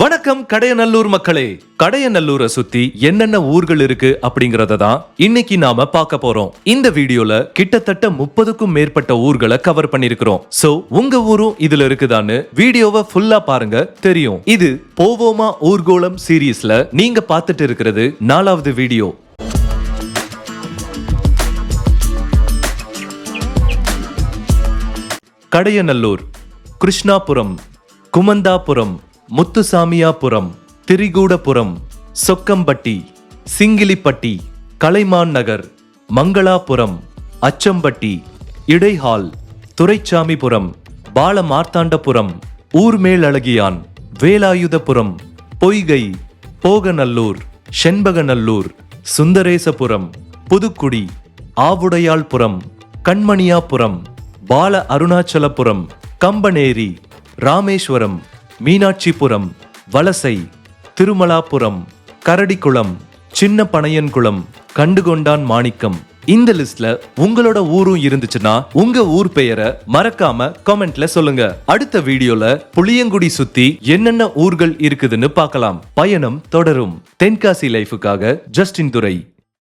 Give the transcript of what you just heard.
வணக்கம் கடையநல்லூர் மக்களே. கடையநல்லூரை சுத்தி என்னென்ன ஊர்கள் இருக்கு அப்படிங்கறத தான் இன்னைக்கு நாம பார்க்க போறோம். இந்த வீடியோல கிட்டத்தட்ட முப்பதுக்கும் மேற்பட்ட ஊர்களை கவர் பண்ணிருக்கிறோம் சோ உங்க ஊரும் இதுல இருக்குதான்னு வீடியோவை ஃபுல்லா பாருங்க தெரியும். இது போவோமா ஊர்கோளம் சீரீஸ்ல நீங்க பார்த்துட்டு இருக்கிறது நாலாவது வீடியோ. கடையநல்லூர் கிருஷ்ணாபுரம் குமந்தாபுரம் முத்துசாமியாபுரம் திரிகூடபுரம் சொக்கம்பட்டி சிங்கிலிப்பட்டி கலைமான் நகர் மங்களாபுரம் அச்சம்பட்டி இடைஹால் துரைச்சாமிபுரம் பாலமார்த்தாண்டபுரம் ஊர்மேலழகியான் வேலாயுதபுரம் பொய்கை போகநல்லூர் செண்பகநல்லூர் சுந்தரேசபுரம் புதுக்குடி ஆவுடையாள்புரம் கண்மணியாபுரம் பால அருணாச்சலபுரம் கம்பனேரி ராமேஸ்வரம் மீனாட்சிபுரம் வலசை திருமலாபுரம் கரடிக்குளம் சின்ன பனையன்குளம் கண்டுகொண்டான் மாணிக்கம். இந்த லிஸ்ட்ல உங்களோட ஊரும் இருந்துச்சுன்னா உங்க ஊர் பெயரை மறக்காம கமெண்ட்ல சொல்லுங்க. அடுத்த வீடியோல புளியங்குடி சுத்தி என்னென்ன ஊர்கள் இருக்குதுன்னு பார்க்கலாம். பயணம் தொடரும். தென்காசி லைஃபுக்காக ஜஸ்டின் துரை.